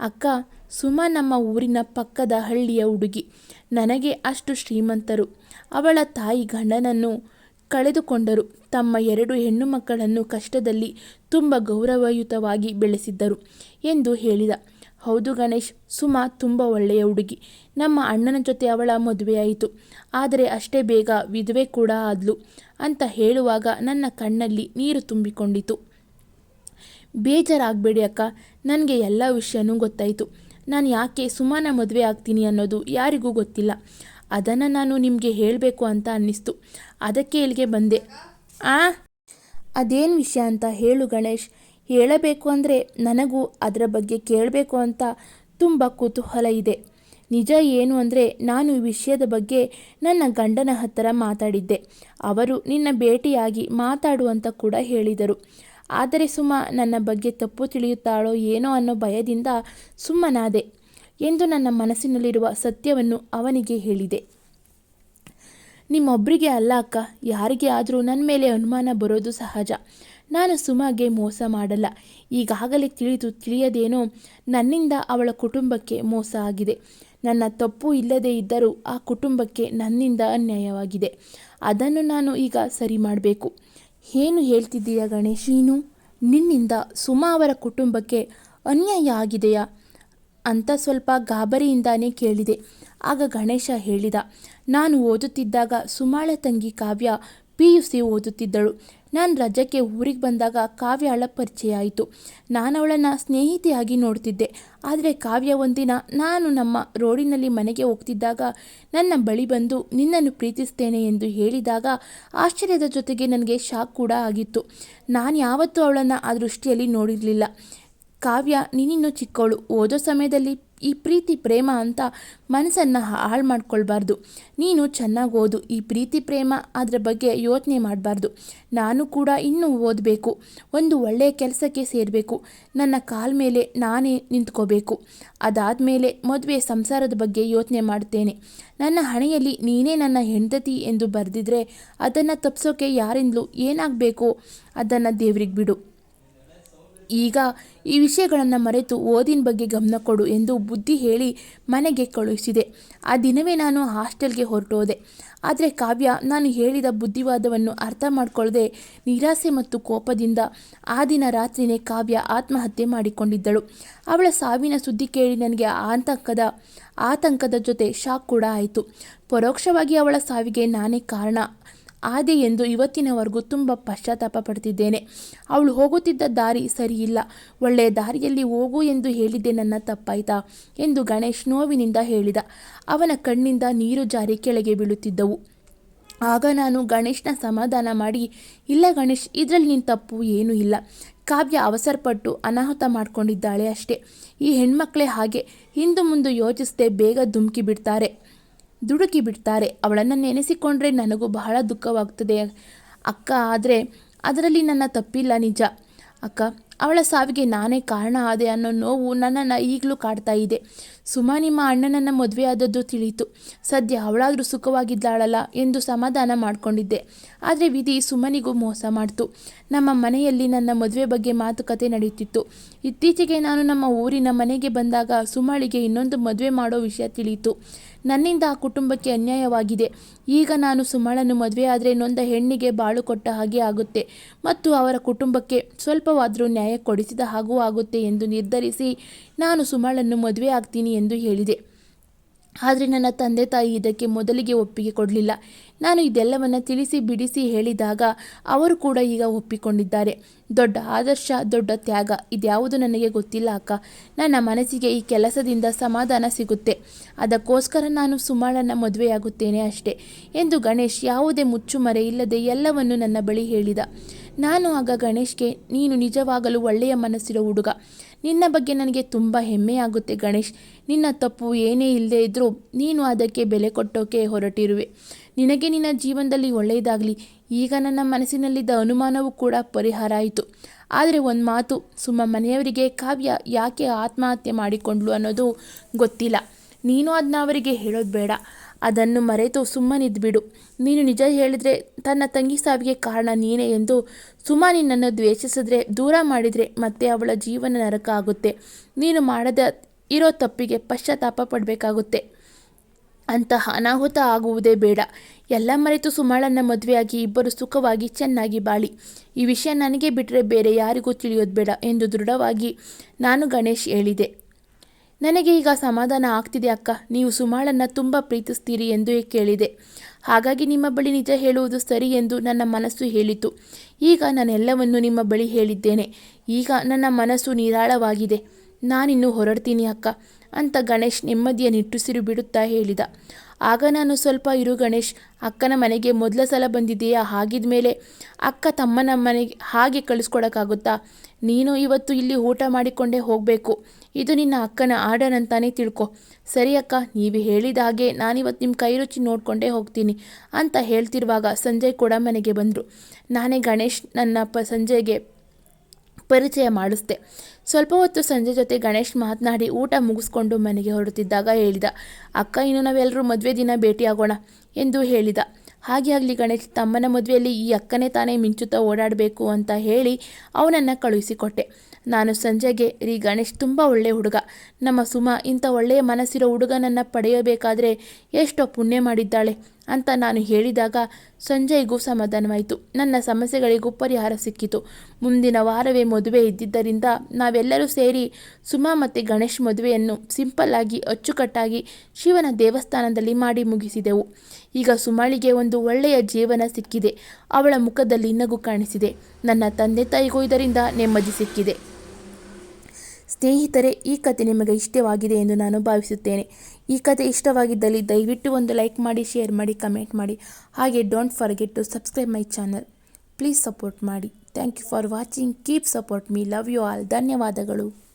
ಅಕ್ಕ, ಸುಮ ನಮ್ಮ ಊರಿನ ಪಕ್ಕದ ಹಳ್ಳಿಯ ಹುಡುಗಿ. ನನಗೆ ಅಷ್ಟು ಶ್ರೀಮಂತರು. ಅವಳ ತಾಯಿ ಗಂಡನನ್ನು ಕಳೆದುಕೊಂಡರು. ತಮ್ಮ ಎರಡು ಹೆಣ್ಣು ಮಕ್ಕಳನ್ನು ಕಷ್ಟದಲ್ಲಿ ತುಂಬ ಗೌರವಯುತವಾಗಿ ಬೆಳೆಸಿದ್ದರು ಎಂದು ಹೇಳಿದ. ಹೌದು ಗಣೇಶ್, ಸುಮಾ ತುಂಬ ಒಳ್ಳೆಯ ಹುಡುಗಿ. ನಮ್ಮ ಅಣ್ಣನ ಜೊತೆ ಅವಳ ಮದುವೆಯಾಯಿತು ಆದರೆ ಅಷ್ಟೇ ಬೇಗ ವಿಧವೆ ಕೂಡ ಆದ್ಲು ಅಂತ ಹೇಳುವಾಗ ನನ್ನ ಕಣ್ಣಲ್ಲಿ ನೀರು ತುಂಬಿಕೊಂಡಿತು. ಬೇಜಾರಾಗಬೇಡಿ ಅಕ್ಕ, ನನಗೆ ಎಲ್ಲ ವಿಷಯನೂ ಗೊತ್ತಾಯಿತು. ನಾನು ಯಾಕೆ ಸುಮಾನ ಮದುವೆ ಆಗ್ತೀನಿ ಅನ್ನೋದು ಯಾರಿಗೂ ಗೊತ್ತಿಲ್ಲ. ಅದನ್ನು ನಾನು ನಿಮಗೆ ಹೇಳಬೇಕು ಅಂತ ಅನ್ನಿಸ್ತು. ಅದಕ್ಕೆ ಇಲ್ಲಿಗೆ ಬಂದೆ. ಆ? ಅದೇನು ವಿಷಯ ಅಂತ ಹೇಳು ಗಣೇಶ್. ಹೇಳಬೇಕು ಅಂದರೆ ನನಗೂ ಅದರ ಬಗ್ಗೆ ಕೇಳಬೇಕು ಅಂತ ತುಂಬ ಕುತೂಹಲ ಇದೆ. ನಿಜ ಏನು ಅಂದರೆ ನಾನು ಈ ವಿಷಯದ ಬಗ್ಗೆ ನನ್ನ ಗಂಡನ ಹತ್ತಿರ ಮಾತಾಡಿದ್ದೆ. ಅವರು ನಿನ್ನ ಭೇಟಿಯಾಗಿ ಮಾತಾಡುವಂತ ಕೂಡ ಹೇಳಿದರು. ಆದರೆ ಸುಮ್ಮ ನನ್ನ ಬಗ್ಗೆ ತಪ್ಪು ತಿಳಿಯುತ್ತಾಳೋ ಏನೋ ಅನ್ನೋ ಭಯದಿಂದ ಸುಮ್ಮನಾದೆ. ಎಂದು ನನ್ನ ಮನಸ್ಸಿನಲ್ಲಿರುವ ಸತ್ಯವನ್ನು ಅವನಿಗೆ ಹೇಳಿದೆ. ನಿಮ್ಮೊಬ್ಬರಿಗೆ ಅಲ್ಲ ಅಕ್ಕ, ಯಾರಿಗೆ ಆದರೂ ನನ್ನ ಮೇಲೆ ಅನುಮಾನ ಬರೋದು ಸಹಜ. ನಾನು ಸುಮಾಗೆ ಮೋಸ ಮಾಡಲ್ಲ. ಈಗಾಗಲೇ ತಿಳಿದು ತಿಳಿಯದೇನೋ ನನ್ನಿಂದ ಅವಳ ಕುಟುಂಬಕ್ಕೆ ಮೋಸ ಆಗಿದೆ. ನನ್ನ ತಪ್ಪು ಇಲ್ಲದೇ ಇದ್ದರೂ ಆ ಕುಟುಂಬಕ್ಕೆ ನನ್ನಿಂದ ಅನ್ಯಾಯವಾಗಿದೆ. ಅದನ್ನು ನಾನು ಈಗ ಸರಿ ಮಾಡಬೇಕು. ಏನು ಹೇಳ್ತಿದ್ದೀಯ ಗಣೇಶ್, ನೀನು? ನಿನ್ನಿಂದ ಸುಮಾ ಅವರ ಕುಟುಂಬಕ್ಕೆ ಅನ್ಯಾಯ ಆಗಿದೆಯಾ? ಅಂತ ಸ್ವಲ್ಪ ಗಾಬರಿಯಿಂದಾನೇ ಕೇಳಿದೆ. ಆಗ ಗಣೇಶ ಹೇಳಿದ, ನಾನು ಓದುತ್ತಿದ್ದಾಗ ಸುಮಾಳ ತಂಗಿ ಕಾವ್ಯ ಪಿ ಯು ಸಿ ಓದುತ್ತಿದ್ದಳು. ನಾನು ರಜಕ್ಕೆ ಊರಿಗೆ ಬಂದಾಗ ಕಾವ್ಯಾಳ ಪರಿಚಯ ಆಯಿತು. ನಾನು ಅವಳನ್ನು ಸ್ನೇಹಿತೆಯಾಗಿ ನೋಡ್ತಿದ್ದೆ. ಆದರೆ ಕಾವ್ಯ ಒಂದಿನ ನಾನು ನಮ್ಮ ರೋಡಿನಲ್ಲಿ ಮನೆಗೆ ಹೋಗ್ತಿದ್ದಾಗ ನನ್ನ ಬಳಿ ಬಂದು ನಿನ್ನನ್ನು ಪ್ರೀತಿಸ್ತೇನೆ ಎಂದು ಹೇಳಿದಾಗ ಆಶ್ಚರ್ಯದ ಜೊತೆಗೆ ನನಗೆ ಶಾಕ್ ಕೂಡ ಆಗಿತ್ತು. ನಾನು ಯಾವತ್ತೂ ಅವಳನ್ನು ಆ ದೃಷ್ಟಿಯಲ್ಲಿ ನೋಡಿರಲಿಲ್ಲ. ಕಾವ್ಯ ನೀನಿನ್ನು ಚಿಕ್ಕವಳು ಓದೋ ಸಮಯದಲ್ಲಿ ಈ ಪ್ರೀತಿ ಪ್ರೇಮ ಅಂತ ಮನಸ್ಸನ್ನು ಹಾಳು ಮಾಡ್ಕೊಳ್ಬಾರ್ದು. ನೀನು ಚೆನ್ನಾಗಿ ಓದು, ಈ ಪ್ರೀತಿ ಪ್ರೇಮ ಅದರ ಬಗ್ಗೆ ಯೋಚನೆ ಮಾಡಬಾರ್ದು. ನಾನು ಕೂಡ ಇನ್ನೂ ಓದಬೇಕು, ಒಂದು ಒಳ್ಳೆಯ ಕೆಲಸಕ್ಕೆ ಸೇರಬೇಕು, ನನ್ನ ಕಾಲ ಮೇಲೆ ನಾನೇ ನಿಂತ್ಕೋಬೇಕು. ಅದಾದಮೇಲೆ ಮದುವೆ ಸಂಸಾರದ ಬಗ್ಗೆ ಯೋಚನೆ ಮಾಡ್ತೇನೆ. ನನ್ನ ಹಣೆಯಲ್ಲಿ ನೀನೇ ನನ್ನ ಹೆಂಡತಿ ಎಂದು ಬರೆದಿದ್ರೆ ಅದನ್ನು ತಪ್ಪಿಸೋಕೆ ಯಾರಿಂದಲೂ ಏನಾಗಬೇಕು? ಅದನ್ನು ದೇವ್ರಿಗೆ ಬಿಡು. ಈಗ ಈ ವಿಷಯಗಳನ್ನು ಮರೆತು ಓದಿನ ಬಗ್ಗೆ ಗಮನ ಕೊಡು ಎಂದು ಬುದ್ಧಿ ಹೇಳಿ ಮನೆಗೆ ಕಳುಹಿಸಿದೆ. ಆ ದಿನವೇ ನಾನು ಹಾಸ್ಟೆಲ್ಗೆ ಹೊರಟೋದೆ. ಆದರೆ ಕಾವ್ಯ, ನಾನು ಹೇಳಿದ ಬುದ್ಧಿವಾದವನ್ನು ಅರ್ಥ ಮಾಡಿಕೊಳ್ಳದೆ ನಿರಾಸೆ ಮತ್ತು ಕೋಪದಿಂದ ಆ ದಿನ ರಾತ್ರಿನೇ ಕಾವ್ಯ ಆತ್ಮಹತ್ಯೆ ಮಾಡಿಕೊಂಡಿದ್ದಳು. ಅವಳ ಸಾವಿನ ಸುದ್ದಿ ಕೇಳಿ ನನಗೆ ಆತಂಕದ ಆತಂಕದ ಜೊತೆ ಶಾಕ್ ಕೂಡ ಆಯಿತು. ಪರೋಕ್ಷವಾಗಿ ಅವಳ ಸಾವಿಗೆ ನಾನೇ ಕಾರಣ. ಆದೆ ಎಂದು ಇವತ್ತಿನವರೆಗೂ ತುಂಬ ಪಶ್ಚಾತ್ತಾಪ ಪಡ್ತಿದ್ದೇನೆ. ಅವಳು ಹೋಗುತ್ತಿದ್ದ ದಾರಿ ಸರಿಯಿಲ್ಲ. ಒಳ್ಳೆಯ ದಾರಿಯಲ್ಲಿ ಹೋಗು ಎಂದು ಹೇಳಿದ್ದೆ ನನ್ನ ತಪ್ಪಾಯ್ತಾ ಎಂದು ಗಣೇಶ್ ನೋವಿನಿಂದ ಹೇಳಿದ. ಅವನ ಕಣ್ಣಿಂದ ನೀರು ಜಾರಿ ಕೆಳಗೆ ಬೀಳುತ್ತಿದ್ದವು. ಆಗ ನಾನು ಗಣೇಶ್ನ ಸಮಾಧಾನ ಮಾಡಿ, ಇಲ್ಲ ಗಣೇಶ್, ಇದರಲ್ಲಿ ನಿನ್ನ ತಪ್ಪು ಏನೂ ಇಲ್ಲ. ಕಾವ್ಯ ಅವಸರಪಟ್ಟು ಅನಾಹುತ ಮಾಡಿಕೊಂಡಿದ್ದಾಳೆ ಅಷ್ಟೇ. ಈ ಹೆಣ್ಮಕ್ಳೇ ಹಾಗೆ. ಹಿಂದು ಮುಂದೆ ಯೋಚಿಸದೆ ಬೇಗ ಧುಮುಕಿ ಬಿಡ್ತಾರೆ. ದುಡುಕಿ ಬಿಡ್ತಾರೆ. ಅವಳನ್ನು ನೆನೆಸಿಕೊಂಡ್ರೆ ನನಗೂ ಬಹಳ ದುಃಖವಾಗ್ತದೆ. ಅಕ್ಕ ಆದರೆ ಅದರಲ್ಲಿ ನನ್ನ ತಪ್ಪಿಲ್ಲ ನಿಜ. ಅಕ್ಕ ಅವಳ ಸಾವಿಗೆ ನಾನೇ ಕಾರಣ ಆದೆ ಅನ್ನೋ ನೋವು ನನ್ನನ್ನು ಈಗಲೂ ಕಾಡ್ತಾ ಇದೆ. ಸುಮಾ ನಿಮ್ಮ ಅಣ್ಣನನ್ನು ಮದುವೆಯಾದದ್ದು ತಿಳಿಯಿತು ಸದ್ಯ ಅವಳಾದರೂ ಸುಖವಾಗಿದ್ದಾಳಲ್ಲ ಎಂದು ಸಮಾಧಾನ ಮಾಡಿಕೊಂಡಿದ್ದೆ. ಆದರೆ ವಿಧಿ ಸುಮನಿಗೂ ಮೋಸ ಮಾಡ್ತು. ನಮ್ಮ ಮನೆಯಲ್ಲಿ ನನ್ನ ಮದುವೆ ಬಗ್ಗೆ ಮಾತುಕತೆ ನಡೆಯುತ್ತಿತ್ತು. ಇತ್ತೀಚೆಗೆ ನಾನು ನಮ್ಮ ಊರಿನ ಮನೆಗೆ ಬಂದಾಗ ಸುಮಾಳಿಗೆ ಇನ್ನೊಂದು ಮದುವೆ ಮಾಡೋ ವಿಷಯ ತಿಳಿಯಿತು. ನನ್ನಿಂದ ಆ ಕುಟುಂಬಕ್ಕೆ ಅನ್ಯಾಯವಾಗಿದೆ. ಈಗ ನಾನು ಸುಮಳನ್ನು ಮದುವೆ ಆದರೆ ನೊಂದ ಹೆಣ್ಣಿಗೆ ಬಾಳು ಕೊಟ್ಟ ಹಾಗೆ ಆಗುತ್ತೆ. ಮತ್ತು ಅವರ ಕುಟುಂಬಕ್ಕೆ ಸ್ವಲ್ಪವಾದರೂ ನ್ಯಾಯ ಕೊಡಿಸಿದ ಹಾಗೂ ಆಗುತ್ತೆ ಎಂದು ನಿರ್ಧರಿಸಿ ನಾನು ಸುಮಳನ್ನು ಮದುವೆ ಆಗ್ತೀನಿ ಎಂದು ಹೇಳಿದೆ. ಆದರೆ ನನ್ನ ತಂದೆ ತಾಯಿ ಇದಕ್ಕೆ ಮೊದಲಿಗೆ ಒಪ್ಪಿಗೆ ಕೊಡಲಿಲ್ಲ. ನಾನು ಇದೆಲ್ಲವನ್ನು ತಿಳಿಸಿ ಬಿಡಿಸಿ ಹೇಳಿದಾಗ ಅವರು ಕೂಡ ಈಗ ಒಪ್ಪಿಕೊಂಡಿದ್ದಾರೆ. ದೊಡ್ಡ ಆದರ್ಶ, ದೊಡ್ಡ ತ್ಯಾಗ, ಇದ್ಯಾವುದು ನನಗೆ ಗೊತ್ತಿಲ್ಲ ಅಕ್ಕ. ನನ್ನ ಮನಸ್ಸಿಗೆ ಈ ಕೆಲಸದಿಂದ ಸಮಾಧಾನ ಸಿಗುತ್ತೆ. ಅದಕ್ಕೋಸ್ಕರ ನಾನು ಸುಮಾಳನ್ನು ಮದುವೆಯಾಗುತ್ತೇನೆ ಅಷ್ಟೇ ಎಂದು ಗಣೇಶ್ ಯಾವುದೇ ಮುಚ್ಚುಮರೆ ಇಲ್ಲದೆ ಎಲ್ಲವನ್ನು ನನ್ನ ಬಳಿ ಹೇಳಿದ. ನಾನು ಆಗ ಗಣೇಶ್ಗೆ, ನೀನು ನಿಜವಾಗಲೂ ಒಳ್ಳೆಯ ಮನಸ್ಸಿರೋ ಹುಡುಗ. ನಿನ್ನ ಬಗ್ಗೆ ನನಗೆ ತುಂಬ ಹೆಮ್ಮೆಯಾಗುತ್ತೆ ಗಣೇಶ್. ನಿನ್ನ ತಪ್ಪು ಏನೇ ಇಲ್ಲದೆ ಇದ್ದರೂ ನೀನು ಅದಕ್ಕೆ ಬೆಲೆ ಕೊಟ್ಟೋಕೆ ಹೊರಟಿರುವೆ. ನಿನಗೆ ನಿನ್ನ ಜೀವನದಲ್ಲಿ ಒಳ್ಳೆಯದಾಗಲಿ. ಈಗ ನನ್ನ ಮನಸ್ಸಿನಲ್ಲಿದ್ದ ಅನುಮಾನವೂ ಕೂಡ ಪರಿಹಾರ ಆಯಿತು. ಆದರೆ ಒಂದು ಮಾತು, ಸುಮ್ಮ ಮನೆಯವರಿಗೆ ಕಾವ್ಯ ಯಾಕೆ ಆತ್ಮಹತ್ಯೆ ಮಾಡಿಕೊಂಡ್ಲು ಅನ್ನೋದು ಗೊತ್ತಿಲ್ಲ. ನೀನು ಅದನ್ನ ಅವರಿಗೆ ಹೇಳೋದು ಬೇಡ. ಅದನ್ನು ಮರೆತು ಸುಮ್ಮನಿದ್ಬಿಡು ನೀನು ನಿಜ ಹೇಳಿದರೆ ತನ್ನ ತಂಗಿ ಸಾವಿಗೆ ಕಾರಣ ನೀನೇ ಎಂದು ಸುಮಾ ನಿನ್ನನ್ನು ದ್ವೇಷಿಸಿದ್ರೆ, ದೂರ ಮಾಡಿದರೆ ಮತ್ತೆ ಅವಳ ಜೀವನ ನರಕ ಆಗುತ್ತೆ. ನೀನು ಮಾಡದ ಇರೋ ತಪ್ಪಿಗೆ ಪಶ್ಚಾತ್ತಾಪ ಪಡಬೇಕಾಗುತ್ತೆ. ಅಂತಹ ಅನಾಹುತ ಆಗುವುದೇ ಬೇಡ. ಎಲ್ಲ ಮರೆತು ಸುಮಾಳನ್ನ ಮದುವೆಯಾಗಿ ಇಬ್ಬರು ಸುಖವಾಗಿ ಚೆನ್ನಾಗಿ ಬಾಳಿ. ಈ ವಿಷಯ ನನಗೆ ಬಿಟ್ಟರೆ ಬೇರೆ ಯಾರಿಗೂ ತಿಳಿಯೋದು ಬೇಡ ಎಂದು ದೃಢವಾಗಿ ನಾನು ಗಣೇಶ್ ಹೇಳಿದೆ. ನನಗೆ ಈಗ ಸಮಾಧಾನ ಆಗ್ತಿದೆ ಅಕ್ಕ. ನೀವು ಸುಮಾಳನ್ನು ತುಂಬ ಪ್ರೀತಿಸ್ತೀರಿ ಎಂದು ಕೇಳಿದೆ. ಹಾಗಾಗಿ ನಿಮ್ಮ ಬಳಿ ನಿಜ ಹೇಳುವುದು ಸರಿ ಎಂದು ನನ್ನ ಮನಸ್ಸು ಹೇಳಿತು. ಈಗ ನಾನೆಲ್ಲವನ್ನು ನಿಮ್ಮ ಬಳಿ ಹೇಳಿದ್ದೇನೆ. ಈಗ ನನ್ನ ಮನಸ್ಸು ನಿರಾಳವಾಗಿದೆ. ನಾನಿನ್ನು ಹೊರಡ್ತೀನಿ ಅಕ್ಕ. ಅಂತ ಗಣೇಶ್ ನೆಮ್ಮದಿಯ ನಿಟ್ಟುಸಿರು ಬಿಡುತ್ತಾ ಹೇಳಿದ. ಆಗ ನಾನು ಸ್ವಲ್ಪ ಇರು ಗಣೇಶ್, ಅಕ್ಕನ ಮನೆಗೆ ಮೊದಲ ಸಲ ಬಂದಿದೆಯಾ ಹಾಗಿದ ಮೇಲೆ ಅಕ್ಕ ತಮ್ಮನ ಮನೆಗೆ ಹಾಗೆ ಕಳಿಸ್ಕೊಡೋಕ್ಕಾಗುತ್ತಾ? ನೀನು ಇವತ್ತು ಇಲ್ಲಿ ಊಟ ಮಾಡಿಕೊಂಡೇ ಹೋಗಬೇಕು. ಇದು ನಿನ್ನ ಅಕ್ಕನ ಆರ್ಡರ್ ಅಂತಾನೆ ತಿಳ್ಕೊ. ಸರಿ ಅಕ್ಕ, ನೀವು ಹೇಳಿದ ಹಾಗೆ ನಾನಿವತ್ತು ನಿಮ್ಮ ಕೈ ರುಚಿ ನೋಡಿಕೊಂಡೇ ಹೋಗ್ತೀನಿ ಅಂತ ಹೇಳ್ತಿರುವಾಗ ಸಂಜಯ್ ಕೂಡ ಮನೆಗೆ ಬಂದರು. ನಾನೇ ಗಣೇಶ್, ನನ್ನ ಸಂಜಯ್ಗೆ ಪರಿಚಯ ಮಾಡಿಸ್ದೆ. ಸ್ವಲ್ಪ ಹೊತ್ತು ಸಂಜೆ ಜೊತೆ ಗಣೇಶ್ ಮಾತನಾಡಿ ಊಟ ಮುಗಿಸ್ಕೊಂಡು ಮನೆಗೆ ಹೊರಡುತ್ತಿದ್ದಾಗ ಹೇಳಿದ, ಅಕ್ಕ, ಇನ್ನು ನಾವೆಲ್ಲರೂ ಮದುವೆ ದಿನ ಭೇಟಿಯಾಗೋಣ ಎಂದು ಹೇಳಿದ. ಹಾಗೆ ಆಗಲಿ ಗಣೇಶ್, ತಮ್ಮನ ಮದುವೆಯಲ್ಲಿ ಈ ಅಕ್ಕನೇ ತಾನೇ ಮಿಂಚುತ್ತಾ ಓಡಾಡಬೇಕು ಅಂತ ಹೇಳಿ ಅವನನ್ನು ಕಳುಹಿಸಿಕೊಟ್ಟೆ. ನಾನು ಸಂಜೆಗೆ, ರೀ ಗಣೇಶ್, ತುಂಬ ಒಳ್ಳೆಯ ಹುಡುಗ. ನಮ್ಮ ಸುಮ, ಇಂಥ ಒಳ್ಳೆಯ ಮನಸ್ಸಿರೋ ಹುಡುಗನನ್ನು ಪಡೆಯಬೇಕಾದರೆ ಎಷ್ಟೋ ಪುಣ್ಯ ಮಾಡಿದ್ದಾಳೆ. ಅಂತ ನಾನು ಹೇಳಿದಾಗ ಸಂಜಯ್ಗೂ ಸಮಾಧಾನವಾಯಿತು. ನನ್ನ ಸಮಸ್ಯೆಗಳಿಗೂ ಪರಿಹಾರ ಸಿಕ್ಕಿತು. ಮುಂದಿನ ವಾರವೇ ಮದುವೆ ಇದ್ದಿದ್ದರಿಂದ ನಾವೆಲ್ಲರೂ ಸೇರಿ ಸುಮಾ ಮತ್ತು ಗಣೇಶ್ ಮದುವೆಯನ್ನು ಸಿಂಪಲ್ ಆಗಿ, ಅಚ್ಚುಕಟ್ಟಾಗಿ ಶಿವನ ದೇವಸ್ಥಾನದಲ್ಲಿ ಮಾಡಿ ಮುಗಿಸಿದೆವು. ಈಗ ಸುಮಾಳಿಗೆ ಒಂದು ಒಳ್ಳೆಯ ಜೀವನ ಸಿಕ್ಕಿದೆ. ಅವಳ ಮುಖದಲ್ಲಿ ನಗು ಕಾಣಿಸಿದೆ. ನನ್ನ ತಂದೆ ತಾಯಿಗೂ ಇದರಿಂದ ನೆಮ್ಮದಿ ಸಿಕ್ಕಿದೆ. ಸ್ನೇಹಿತರೆ, ಈ ಕತೆ ನಿಮಗೆ ಇಷ್ಟವಾಗಿದೆ ಎಂದು ನಾನು ಭಾವಿಸುತ್ತೇನೆ. ಈ ಕತೆ ಇಷ್ಟವಾಗಿದ್ದಲ್ಲಿ ದಯವಿಟ್ಟು ಒಂದು ಲೈಕ್ ಮಾಡಿ, ಶೇರ್ ಮಾಡಿ, ಕಮೆಂಟ್ ಮಾಡಿ. ಹಾಗೆ don't forget to subscribe my channel. Please support ಮಾಡಿ. Thank you for watching. Keep support me. Love you all. ಧನ್ಯವಾದಗಳು.